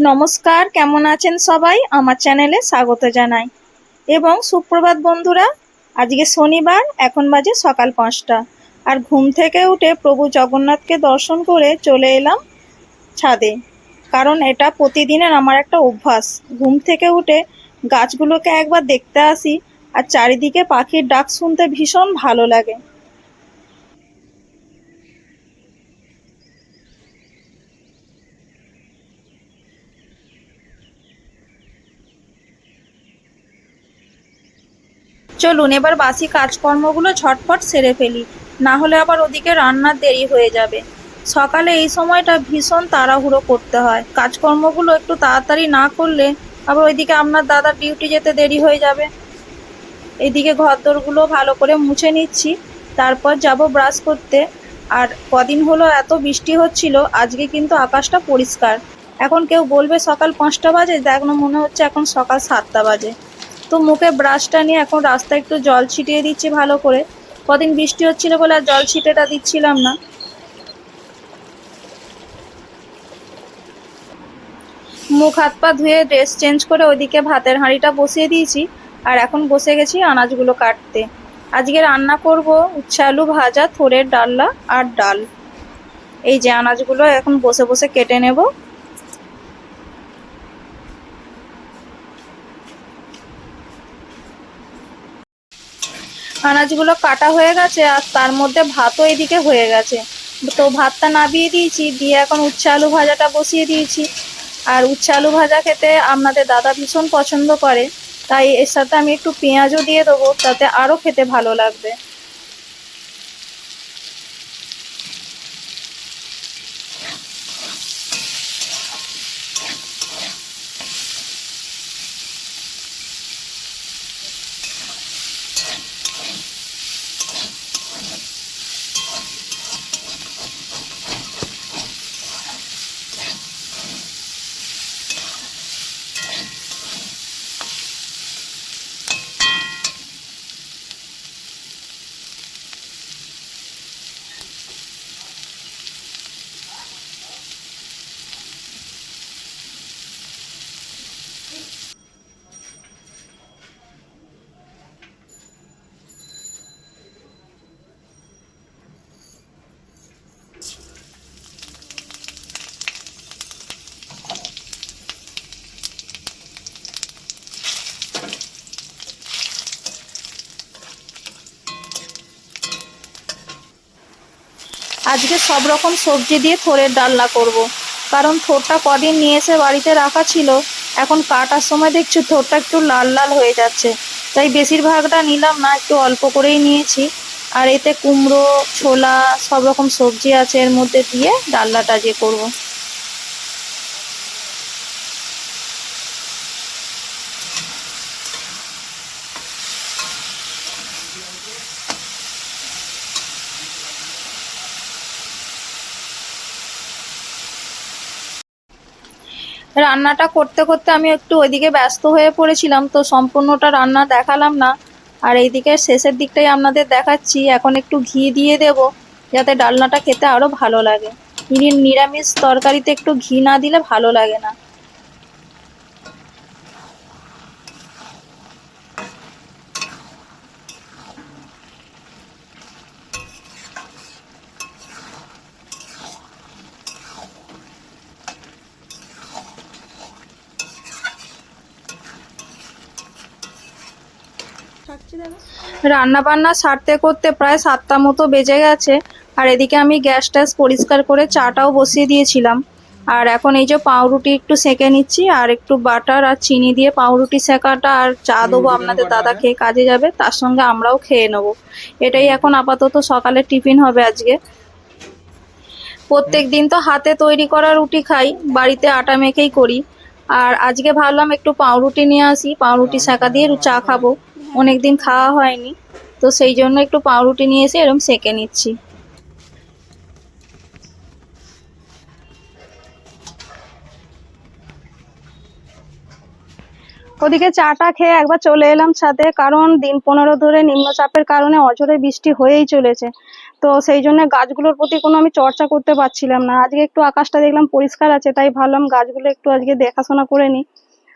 নমস্কার, কেমন আছেন সবাই? আমার চ্যানেলে স্বাগত জানাই। এবং সুপ্রভাত বন্ধুরা, আজকে শনিবার, এখন বাজে সকাল পাঁচটা। আর ঘুম থেকে উঠে প্রভু জগন্নাথকে দর্শন করে চলে এলাম ছাদে। কারণ এটা প্রতিদিনের আমার একটা অভ্যাস। ঘুম থেকে উঠে গাছগুলোকে একবার দেখতে আসি, আর চারিদিকে পাখির ডাক শুনতে ভীষণ ভালো লাগে। চলুন, এবার বাসি কাজকর্মগুলো ঝটপট সেরে ফেলি। না হলে আবার ওদিকে রান্নার দেরি হয়ে যাবে। সকালে এই সময়টা ভীষণ তাড়াহুড়ো করতে হয়। কাজকর্মগুলো একটু তাড়াতাড়ি না করলে আবার ওইদিকে আপনার দাদার ডিউটি যেতে দেরি হয়ে যাবে। এইদিকে ঘরদোরগুলো ভালো করে মুছে নিচ্ছি, তারপর যাব ব্রাশ করতে। আর কদিন হলো এত বৃষ্টি হচ্ছিল, আজকে কিন্তু আকাশটা পরিষ্কার। এখন কেউ বলবে সকাল পাঁচটা বাজে, দেখ মনে হচ্ছে এখন সকাল সাতটা বাজে। তো মুখে ব্রাশটা নিয়ে এখন রাস্তায় একটু জল ছিটিয়ে দিচ্ছি ভালো করে। কদিন বৃষ্টি হচ্ছিল বলে আর জল ছিটেটা দিচ্ছিলাম না। মুখ, হাত, পা ধুয়ে ড্রেস চেঞ্জ করে ওইদিকে ভাতের হাঁড়িটা বসিয়ে দিয়েছি আর এখন বসে গেছি আনাজগুলো কাটতে। আজকে রান্না করব উচ্ছে আলু ভাজা, থোড়ের ডালনা আর ডাল। এই যে আনাজগুলো এখন বসে বসে কেটে নেব। আনাজগুলো কাটা হয়ে গেছে আর তার মধ্যে ভাতও এদিকে হয়ে গেছে। তো ভাতটা নাবিয়ে দিয়েছি, দিয়ে এখন উচ্ছে আলু ভাজাটা বসিয়ে দিয়েছি। আর উচ্ছে আলু ভাজা খেতে আপনাদের দাদা ভীষণ পছন্দ করে, তাই এর সাথে আমি একটু পেঁয়াজও দিয়ে দেবো, তাতে আরও খেতে ভালো লাগবে। আজকে সব রকম সবজি দিয়ে থোরের ডালনা করব। কারণ থোরটা কদিন নিয়ে এসে বাড়িতে রাখা ছিল, এখন কাটার সময় দেখছি থোরটা একটু লাল লাল হয়ে যাচ্ছে তাই বেশিরভাগটা নিলাম না, একটু অল্প করেই নিয়েছি আর এতে কুমড়ো, ছোলা, সব রকম সবজি আছে এর মধ্যে দিয়ে ডালনাটা যে করব। রান্নাটা করতে করতে আমি একটু ওইদিকে ব্যস্ত হয়ে পড়েছিলাম, তো সম্পূর্ণটা রান্না দেখালাম না। আর এইদিকে শেষের দিকটাই আপনাদের দেখাচ্ছি, এখন একটু ঘি দিয়ে দেব, যাতে ডালনাটা খেতে আরও ভালো লাগে। নিরামিষ তরকারিতে একটু ঘি না দিলে ভালো লাগে না। রান্না বান্না সারতে করতে প্রায় সাতটা মতো বেজে গেছে। আর এদিকে আমি গ্যাস ট্যাস পরিষ্কার করে চাটাও বসিয়ে দিয়েছিলাম। আর এখন এই যে পাউরুটি একটু সেঁকে নিচ্ছি আর একটু বাটার আর চিনি দিয়ে পাউরুটি সেঁকাটা আর চা দেবো আপনাদের দাদা খেয়ে কাজে যাবে তার সঙ্গে আমরাও খেয়ে নেব। এটাই এখন আপাতত সকালে টিফিন হবে আজকে। প্রত্যেক দিন তো হাতে তৈরি করা রুটি খাই বাড়িতে আটা মেখেই করি। আর আজকে ভাবলাম একটু পাউরুটি নিয়ে আসি পাউরুটি সেঁকা দিয়ে চা খাব। অনেকদিন খাওয়া হয়নি, তো সেই জন্য একটু পাউরুটি নিয়ে এসে এরকম সেঁকে নিচ্ছি। ওদিকে চাটা খেয়ে একবার চলে এলাম ছাদে, কারণ দিন পনেরো ধরে নিম্নচাপের কারণে অঝরে বৃষ্টি হয়েই চলেছে। তো সেই জন্য গাছগুলোর প্রতি কোনো আমি চর্চা করতে পারছিলাম না। আজকে একটু আকাশটা দেখলাম পরিষ্কার আছে, তাই ভাবলাম গাছগুলো একটু আজকে দেখাশোনা করে নিই।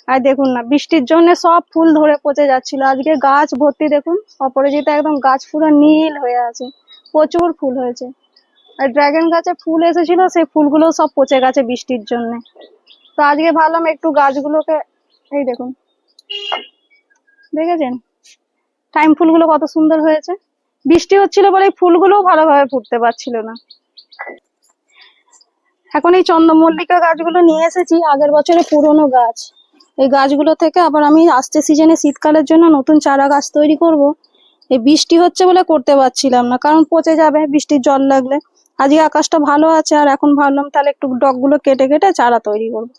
আর দেখুন না, বৃষ্টির জন্য সব ফুল ধরে পচে যাচ্ছিল। আজকে গাছ ভর্তি দেখুন, অপরাজিতা একদম গাছ পুরো নীল হয়ে আছে, প্রচুর ফুল হয়েছে। আর ড্রাগন গাছে ফুল এসেছিল, সেই ফুলগুলো সব পচে গেছে বৃষ্টির জন্য। তো আজকে ভাবলাম একটু গাছগুলোকে, এই দেখুন, দেখেছেন? টাইম ফুলগুলো কত সুন্দর হয়েছে। বৃষ্টি হচ্ছিল বলে ফুলগুলোও ভালোভাবে ফুটতে পারছিল না। এখন এই চন্দ্রমল্লিকা গাছগুলো নিয়ে এসেছি, আগের বছরে পুরনো গাছ। এই গাছগুলো থেকে আবার আমি আসতে সিজনে শীতকালের জন্য নতুন চারা গাছ তৈরি করব। এই বৃষ্টি হচ্ছে বলে করতে পারছিলাম না, কারণ পচে যাবে, বৃষ্টির জল লাগলে। আজকে আকাশটা ভালো আছে, আর এখন ভাবলাম তাহলে একটু ডগগুলো কেটে কেটে চারা তৈরি করব।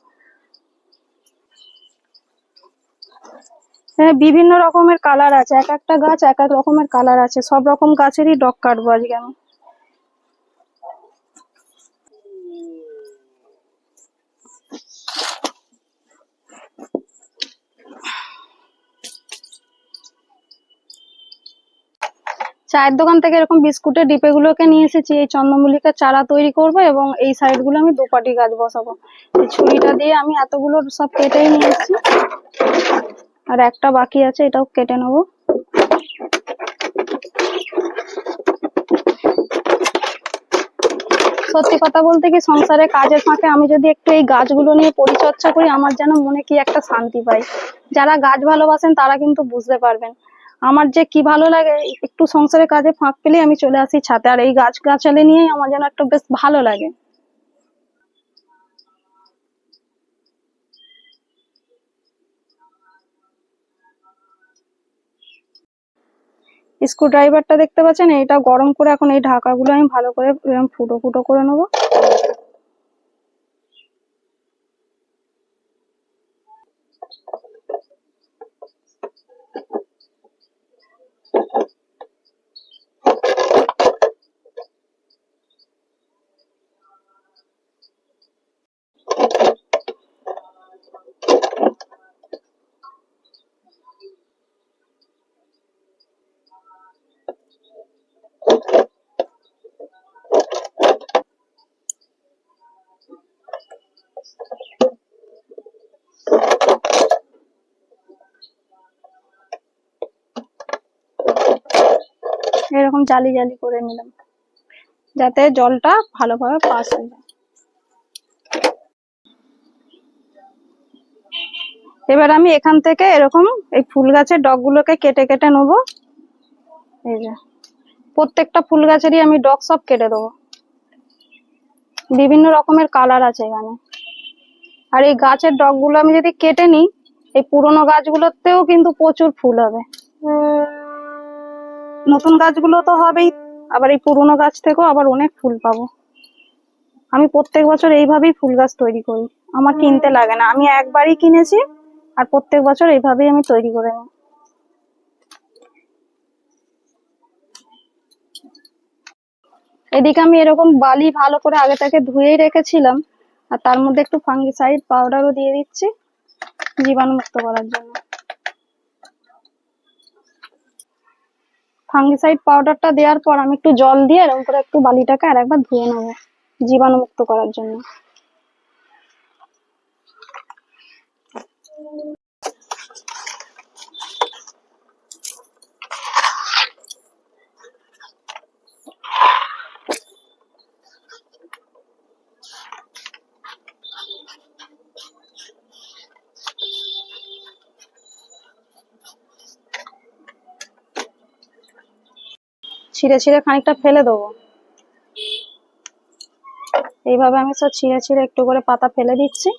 হ্যাঁ বিভিন্ন রকমের কালার আছে, এক একটা গাছ এক এক রকমের কালার আছে, সব রকম গাছেরই ডগ কাটবো আজকে আমি। চায়ের দোকান থেকে এরকম বিস্কুটের ডিপে গুলোকে নিয়ে এসেছি, এই চন্দ্রমল্লিকার চারা তৈরি করব এবং এই সাইডগুলো আমি দুপাটি গাছ বসাবো। এই ছুরিটা দিয়ে আমি এতগুলো সব কেটেই নিয়ে এসেছি। আর একটা বাকি আছে, এটাও কেটে নেব। সত্যি কথা বলতে কি, সংসারে কাজের ফাঁকে আমি যদি একটু এই গাছগুলো নিয়ে পরিচর্যা করি, আমার যেন মনে কি একটা শান্তি পাই। যারা গাছ ভালোবাসেন তারা কিন্তু বুঝতে পারবেন। আমার যে কি ভালো লাগে, একটু সংসারের কাজে ফাঁক পেলেই আমি চলে আসি ছাতে। আর এই গাছ গাছালি নিয়েই আমার যেন একটা বেশ ভালো লাগে। স্ক্রু ড্রাইভারটা দেখতে পাচ্ছেন? এটা গরম করে এখন এই ঢাকাগুলো আমি ভালো করে ফুটো ফুটো করে নেব। এরকম জালি জালি করে নিলাম। যাতে জলটা ভালোভাবে পাস হয়ে এবার আমি এখান থেকে এরকম এই ফুল গাছের ডগগুলোকে কেটে কেটে নেব। এই যে, প্রত্যেকটা ফুল গাছেরই আমি ডগ সব কেটে দেবো। বিভিন্ন রকমের কালার আছে এখানে। আর এই গাছের ডগগুলো আমি যদি কেটে নিই, এই পুরোনো গাছগুলোতেও কিন্তু প্রচুর ফুল হবে। নতুন গাছগুলো তো হবেই। আবার এই পুরোনো গাছ থেকেও আবার অনেক ফুল পাবো। আমি প্রত্যেক বছর এইভাবেই ফুল গাছ তৈরি করি। আমার কিনতে লাগে না। আমি একবারই কিনেছি আর প্রত্যেক বছর এইভাবেই আমি তৈরি করে নিই। এদিকে আমি এরকম বালি ভালো করে আগে থেকে ধুয়েই রেখেছিলাম। আর তার মধ্যে একটু ফাঙ্গিসাইড পাউডারও দিয়ে দিচ্ছি। জীবাণুমুক্ত করার জন্য। ফাঙ্গিসাইড পাউডারটা দেওয়ার পর আমি একটু জল দিয়ে এরকম করে একটু বালিটাকে আর একবার ধুয়ে নেব, জীবাণুমুক্ত করার জন্য। ছিঁড়ে ছিঁড়ে খানিকটা ফেলে দেবো। এইভাবে আমি সব ছিঁড়ে ছিঁড়ে একটু করে পাতা ফেলে দিচ্ছি।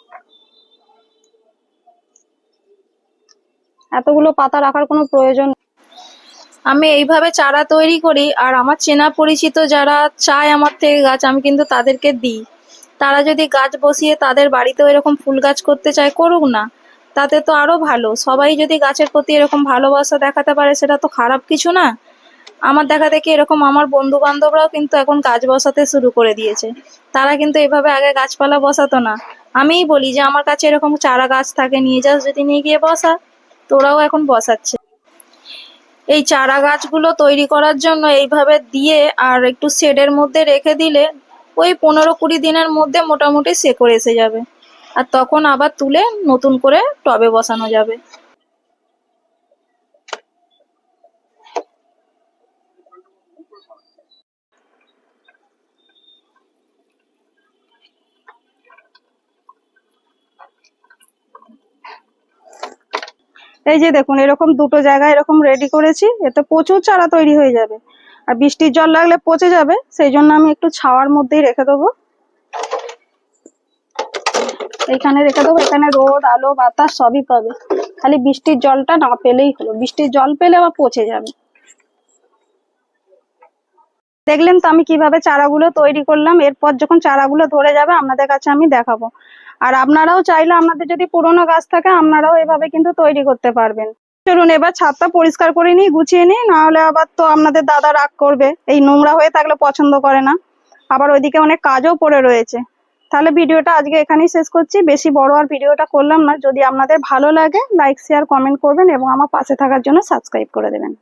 এতগুলো পাতা রাখার কোনো প্রয়োজন। আমি এইভাবে চারা তৈরি করি, আর আমার চেনা পরিচিত যারা চায় আমার থেকে গাছ, আমি কিন্তু তাদেরকে দিই। তারা যদি গাছ বসিয়ে তাদের বাড়িতেও এরকম ফুল গাছ করতে চায়, করুক না। তাতে তো আরও ভালো। সবাই যদি গাছের প্রতি এরকম ভালোবাসা দেখাতে পারে, সেটা তো খারাপ কিছু না। আমার দেখা দেখি এরকম আমার বন্ধু বান্ধবরাও কিন্তু এখন গাছ বসাতে শুরু করে দিয়েছে। তারা কিন্তু এভাবে আগে গাছপালা বসাতো না। আমিই বলি যে, আমার কাছে এরকম চারা গাছ থাকে, নিয়ে যাস যদি নিয়ে গিয়ে বসা। তোরাও এখন বসাচ্ছে। এই চারা গাছগুলো তৈরি করার জন্য এইভাবে দিয়ে আর একটু শেডের মধ্যে রেখে দিলে ওই পনেরো কুড়ি দিনের মধ্যে মোটামুটি শেকড় এসে যাবে। আর তখন আবার তুলে নতুন করে টবে বসানো যাবে। এই যে দেখুন, এরকম দুটো জায়গায় এরকম রেডি করেছি, এতে প্রচুর চারা তৈরি হয়ে যাবে। আর বৃষ্টির জল লাগলে পচে যাবে, সেই জন্য আমি একটু ছাওয়ার মধ্যেই রেখে দেবো। এখানে রেখে দেবো, এখানে রোদ, আলো, বাতাস সবই পাবে। খালি বৃষ্টির জলটা না পেলেই হলো। বৃষ্টির জল পেলে আবার পচে যাবে। দেখলেন তো আমি কীভাবে চারাগুলো তৈরি করলাম, এরপর যখন চারাগুলো ধরে যাবে আপনাদের কাছে আমি দেখাবো। আর আপনারাও চাইলে আপনাদের যদি পুরোনো গাছ থাকে, আপনারাও এভাবে কিন্তু তৈরি করতে পারবেন। চলুন এবার ছাদটা পরিষ্কার করে নিই, গুছিয়ে নিই না হলে আবার তো আপনাদের দাদা রাগ করবে। এই নোংরা হয়ে থাকলে পছন্দ করে না। আবার ওইদিকে অনেক কাজও পড়ে রয়েছে। তাহলে ভিডিওটা আজকে এখানেই শেষ করছি। বেশি বড় আর ভিডিওটা করলাম না। যদি আপনাদের ভালো লাগে, লাইক, শেয়ার, কমেন্ট করবেন এবং আমার পাশে থাকার জন্য সাবস্ক্রাইব করে দেবেন।